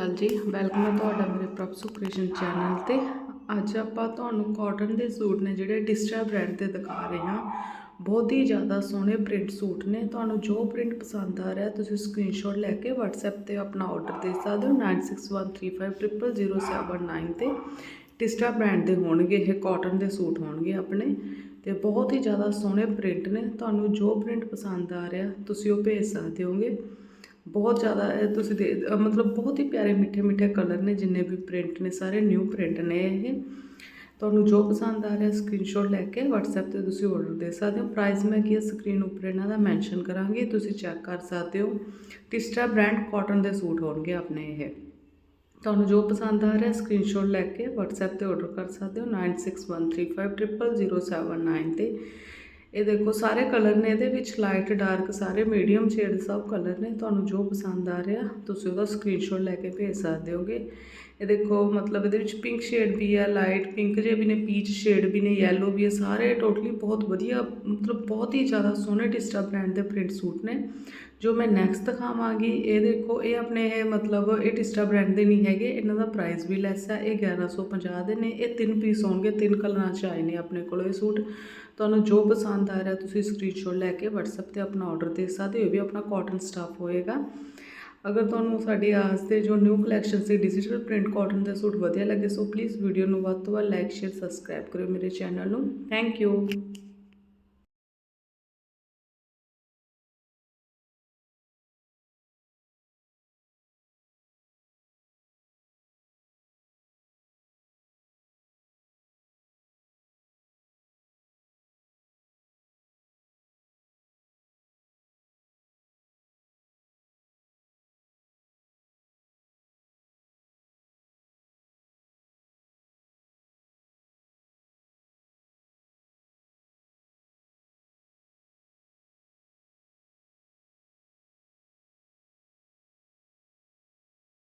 ਅਕਾਲ ਜੀ ਵੈਲਕਮ ਹੈ ਤੁਹਾਡਾ ਮੇਰੇ ਪ੍ਰਭਸੂ ਕ੍ਰਿਸ਼ਨ ਚੈਨਲ ਤੇ। ਅੱਜ ਆਪਾਂ ਤੁਹਾਨੂੰ ਕਾਟਨ ਦੇ ਸੂਟ ਨੇ ਜਿਹੜੇ ਡਿਸਟਰਾ ਬ੍ਰਾਂਡ 'ਤੇ ਦਿਖਾ ਰਹੇ ਹਾਂ। ਬਹੁਤ ਹੀ ਜ਼ਿਆਦਾ ਸੋਹਣੇ ਪ੍ਰਿੰਟ ਸੂਟ ਨੇ। ਤੁਹਾਨੂੰ ਜੋ ਪ੍ਰਿੰਟ ਪਸੰਦ ਆ ਰਿਹਾ, ਤੁਸੀਂ ਸਕਰੀਨਸ਼ਾਟ ਲੈ ਕੇ WhatsApp ਤੇ ਆਪਣਾ ਆਰਡਰ ਦੇ ਸਕਦੇ ਹੋ 9613500079 ਤੇ। ਡਿਸਟਰਾ ਬ੍ਰਾਂਡ ਦੇ ਹੋਣਗੇ, ਇਹ ਕਾਟਨ ਦੇ ਸੂਟ ਹੋਣਗੇ ਆਪਣੇ। ਤੇ ਬਹੁਤ ਹੀ ਜ਼ਿਆਦਾ ਸੋਹਣੇ ਪ੍ਰਿੰਟ ਨੇ। ਤੁਹਾਨੂੰ ਜੋ ਪ੍ਰਿੰਟ ਪਸੰਦ ਆ ਰਿਹਾ, ਤੁਸੀਂ ਉਹ ਭੇਜ ਸਕਦੇ ਹੋਗੇ। ਬਹੁਤ ਜ਼ਿਆਦਾ, ਇਹ ਤੁਸੀਂ ਦੇ ਮਤਲਬ ਬਹੁਤ ਹੀ ਪਿਆਰੇ ਮਿੱਠੇ ਮਿੱਠੇ ਕਲਰ ਨੇ, ਜਿੰਨੇ ਵੀ ਪ੍ਰਿੰਟ ਨੇ, ਸਾਰੇ ਨਿਊ ਪ੍ਰਿੰਟ ਨੇ ਇਹ। ਤੁਹਾਨੂੰ ਜੋ ਪਸੰਦ ਆ ਰਿਹਾ ਸਕਰੀਨਸ਼ਾਟ ਲੈ ਕੇ WhatsApp ਤੇ ਤੁਸੀਂ ਆਰਡਰ ਦੇ ਸਕਦੇ ਹੋ। ਪ੍ਰਾਈਸ ਮੈਂ ਕੀ ਸਕਰੀਨ ਉੱਪਰ ਇਹਨਾਂ ਦਾ ਮੈਂਸ਼ਨ ਕਰਾਂਗੀ, ਤੁਸੀਂ ਚੈੱਕ ਕਰ ਸਕਦੇ ਹੋ। ਟਿਸਟਰਾ ਬ੍ਰਾਂਡ ਕਾਟਨ ਦੇ ਸੂਟ ਹੋਣਗੇ ਆਪਣੇ ਇਹ। ਤੁਹਾਨੂੰ ਜੋ ਪਸੰਦ ਆ ਰਿਹਾ ਸਕਰੀਨਸ਼ਾਟ ਲੈ ਕੇ WhatsApp ਤੇ ਆਰਡਰ ਕਰ ਸਕਦੇ ਹੋ। 9613500079 ਤੇ ਇਹ ਦੇਖੋ, ਸਾਰੇ ਕਲਰ ਨੇ ਇਹਦੇ ਵਿੱਚ ਲਾਈਟ ਡਾਰਕ ਸਾਰੇ ਮੀਡੀਅਮ ਸ਼ੇਡ ਸਭ ਕਲਰ ਨੇ, ਤੁਹਾਨੂੰ ਜੋ ਪਸੰਦ ਆ ਰਿਹਾ, ਤੁਸੀਂ ਉਹਦਾ ਸਕਰੀਨਸ਼ਾਟ ਲੈ ਕੇ ਭੇਜ ਸਕਦੇ ਹੋਗੇ। ਇਹ ਦੇਖੋ, ਮਤਲਬ ਇਹਦੇ ਵਿੱਚ ਪਿੰਕ ਸ਼ੇਡ ਵੀ ਆ ਲਾਈਟ ਪਿੰਕ ਜੇ ਵੀ ਨੇ ਪੀਚ ਸ਼ੇਡ ਵੀ ਨੇ ਯੈਲੋ ਵੀ ਆ, ਸਾਰੇ ਟੋਟਲੀ ਬਹੁਤ ਵਧੀਆ, ਮਤਲਬ ਬਹੁਤ ਹੀ ਜ਼ਿਆਦਾ ਸੋਹਣੇ ਟਿਸਟਾ ਬ੍ਰਾਂਡ ਦੇ ਪ੍ਰਿੰਟ ਸੂਟ ਨੇ। ਜੋ ਮੈਂ ਨੈਕਸਟ ਦਿਖਾਵਾਂਗੀ, ਇਹ ਦੇਖੋ, ਇਹ ਆਪਣੇ, ਇਹ ਮਤਲਬ ਇਹ ਟਿਸਟਾ ਬ੍ਰਾਂਡ ਦੇ ਨਹੀਂ ਹੈਗੇ, ਇਹਨਾਂ ਦਾ ਪ੍ਰਾਈਸ ਵੀ ਲੈਸ ਹੈ ਇਹ 1150 ਦੇ ਨੇ, ਇਹ ਤਿੰਨ ਪੀਸ ਹੋਣਗੇ, ਤਿੰਨ ਕਲਰਾਂ ਚ ਆਏ ਨੇ ਆਪਣੇ ਕੋਲ ਇਹ ਸੂਟ। ਤੁਹਾਨੂੰ ਜੋ ਪਸੰਦ ਆ ਰਿਹਾ, ਤੁਸੀਂ ਸਕਰੀਨਸ਼ਾਟ ਲੈ ਕੇ WhatsApp ਤੇ ਆਪਣਾ ਆਰਡਰ ਦੇ ਸਕਦੇ ਹੋ, ਇਹ ਵੀ ਆਪਣਾ ਕਾਟਨ ਸਟਾਫ ਹੋਏਗਾ। ਅਗਰ ਤੁਹਾਨੂੰ ਸਾਡੀ ਆਸ ਦੇ ਜੋ ਨਿਊ ਕਲੈਕਸ਼ਨ ਸੀ ਡਿਜੀਟਲ ਪ੍ਰਿੰਟ ਕਾਟਨ ਦੇ ਸੂਟ ਵਧੀਆ ਲੱਗੇ, ਸੋ ਪਲੀਜ਼ ਵੀਡੀਓ ਨੂੰ ਵੱਧ ਤੋਂ ਵੱਧ ਲਾਈਕ ਸ਼ੇਅਰ ਸਬਸਕ੍ਰਾਈਬ ਕਰਿਓ ਮੇਰੇ ਚੈਨਲ ਨੂੰ। Thank you